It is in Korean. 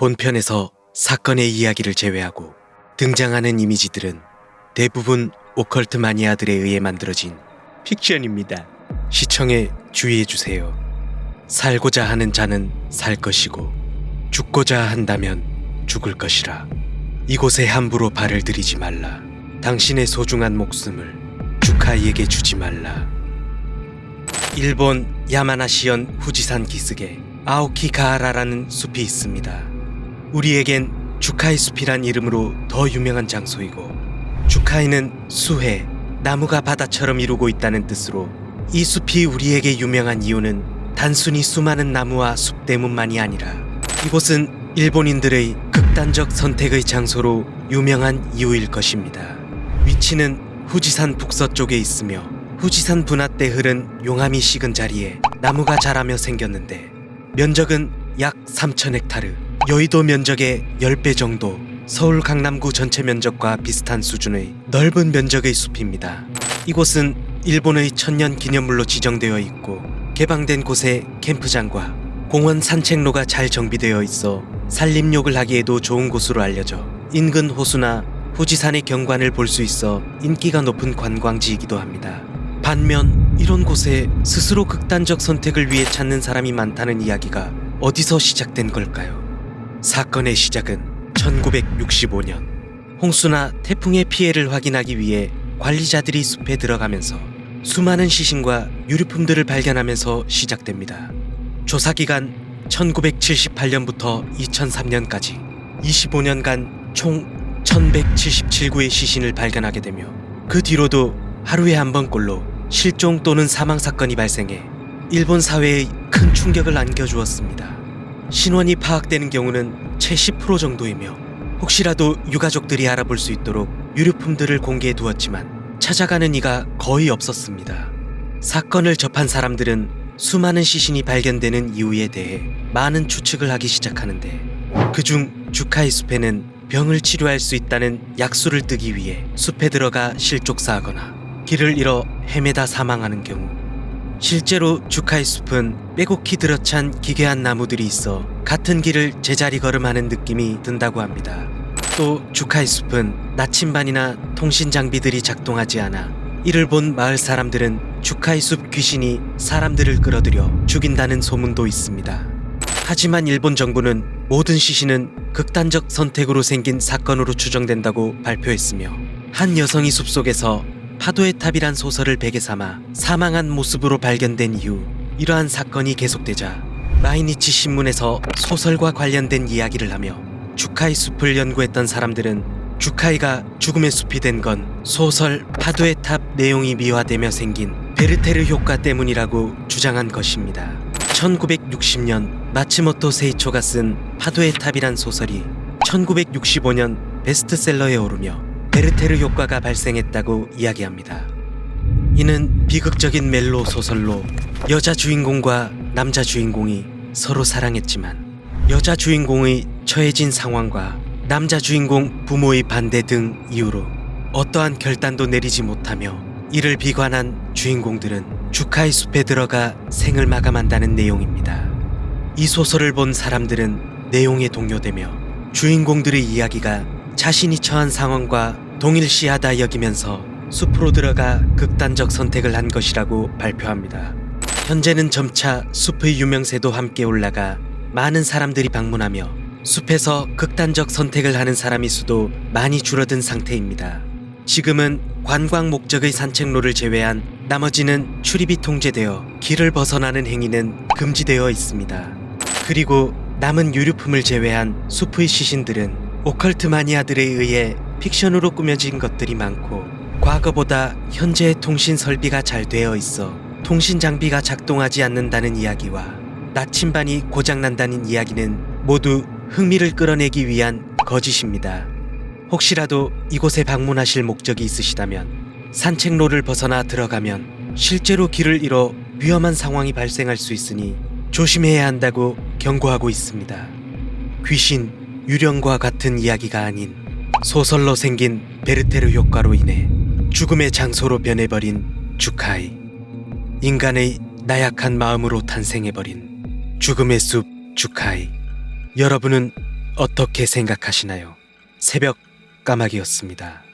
본편에서 사건의 이야기를 제외하고 등장하는 이미지들은 대부분 오컬트 마니아들에 의해 만들어진 픽션입니다. 시청에 주의해 주세요. 살고자 하는 자는 살 것이고 죽고자 한다면 죽을 것이라. 이곳에 함부로 발을 들이지 말라. 당신의 소중한 목숨을 주카이에게 주지 말라. 일본 야마나시현 후지산 기슭에 아오키가하라라는 숲이 있습니다. 우리에겐 주카이 숲이란 이름으로 더 유명한 장소이고 주카이는 수해, 나무가 바다처럼 이루고 있다는 뜻으로 이 숲이 우리에게 유명한 이유는 단순히 수많은 나무와 숲 때문만이 아니라 이곳은 일본인들의 극단적 선택의 장소로 유명한 이유일 것입니다. 위치는 후지산 북서쪽에 있으며 후지산 분화 때 흐른 용암이 식은 자리에 나무가 자라며 생겼는데 면적은 약 3천 헥타르, 여의도 면적의 10배 정도, 서울 강남구 전체 면적과 비슷한 수준의 넓은 면적의 숲입니다. 이곳은 일본의 천년 기념물로 지정되어 있고 개방된 곳에 캠프장과 공원 산책로가 잘 정비되어 있어 산림욕을 하기에도 좋은 곳으로 알려져 인근 호수나 후지산의 경관을 볼 수 있어 인기가 높은 관광지이기도 합니다. 반면 이런 곳에 스스로 극단적 선택을 위해 찾는 사람이 많다는 이야기가 어디서 시작된 걸까요? 사건의 시작은 1965년 홍수나 태풍의 피해를 확인하기 위해 관리자들이 숲에 들어가면서 수많은 시신과 유류품들을 발견하면서 시작됩니다. 조사 기간 1978년부터 2003년까지 25년간 총 1177구의 시신을 발견하게 되며 그 뒤로도 하루에 한 번꼴로 실종 또는 사망 사건이 발생해 일본 사회에 큰 충격을 안겨주었습니다. 신원이 파악되는 경우는 채10% 정도이며 혹시라도 유가족들이 알아볼 수 있도록 유류품들을 공개해 두었지만 찾아가는 이가 거의 없었습니다. 사건을 접한 사람들은 수많은 시신이 발견되는 이유에 대해 많은 추측을 하기 시작하는데 그중 주카이 숲에는 병을 치료할 수 있다는 약수를 뜨기 위해 숲에 들어가 실족사하거나 길을 잃어 헤매다 사망하는 경우 실제로 주카이 숲은 빼곡히 들어찬 기괴한 나무들이 있어 같은 길을 제자리 걸음하는 느낌이 든다고 합니다. 또 주카이 숲은 나침반이나 통신 장비들이 작동하지 않아 이를 본 마을 사람들은 주카이 숲 귀신이 사람들을 끌어들여 죽인다는 소문도 있습니다. 하지만 일본 정부는 모든 시신은 극단적 선택으로 생긴 사건으로 추정된다고 발표했으며 한 여성이 숲속에서 파도의 탑이란 소설을 베개 삼아 사망한 모습으로 발견된 이후 이러한 사건이 계속되자 마이니치 신문에서 소설과 관련된 이야기를 하며 주카이 숲을 연구했던 사람들은 주카이가 죽음의 숲이 된 건 소설 파도의 탑 내용이 미화되며 생긴 베르테르 효과 때문이라고 주장한 것입니다. 1960년 마츠모토 세이초가 쓴 파도의 탑이란 소설이 1965년 베스트셀러에 오르며 베르테르 효과가 발생했다고 이야기합니다. 이는 비극적인 멜로 소설로 여자 주인공과 남자 주인공이 서로 사랑했지만 여자 주인공의 처해진 상황과 남자 주인공 부모의 반대 등 이유로 어떠한 결단도 내리지 못하며 이를 비관한 주인공들은 주카이 숲에 들어가 생을 마감한다는 내용입니다. 이 소설을 본 사람들은 내용에 동요되며 주인공들의 이야기가 자신이 처한 상황과 동일시하다 여기면서 숲으로 들어가 극단적 선택을 한 것이라고 발표합니다. 현재는 점차 숲의 유명세도 함께 올라가 많은 사람들이 방문하며 숲에서 극단적 선택을 하는 사람의 수도 많이 줄어든 상태입니다. 지금은 관광 목적의 산책로를 제외한 나머지는 출입이 통제되어 길을 벗어나는 행위는 금지되어 있습니다. 그리고 남은 유류품을 제외한 숲의 시신들은 오컬트 마니아들에 의해 픽션으로 꾸며진 것들이 많고 과거보다 현재의 통신 설비가 잘 되어 있어 통신 장비가 작동하지 않는다는 이야기와 나침반이 고장난다는 이야기는 모두 흥미를 끌어내기 위한 거짓입니다. 혹시라도 이곳에 방문하실 목적이 있으시다면 산책로를 벗어나 들어가면 실제로 길을 잃어 위험한 상황이 발생할 수 있으니 조심해야 한다고 경고하고 있습니다. 귀신, 유령과 같은 이야기가 아닌 소설로 생긴 베르테르 효과로 인해 죽음의 장소로 변해버린 주카이. 인간의 나약한 마음으로 탄생해버린 죽음의 숲 주카이. 여러분은 어떻게 생각하시나요? 새벽 까마귀였습니다.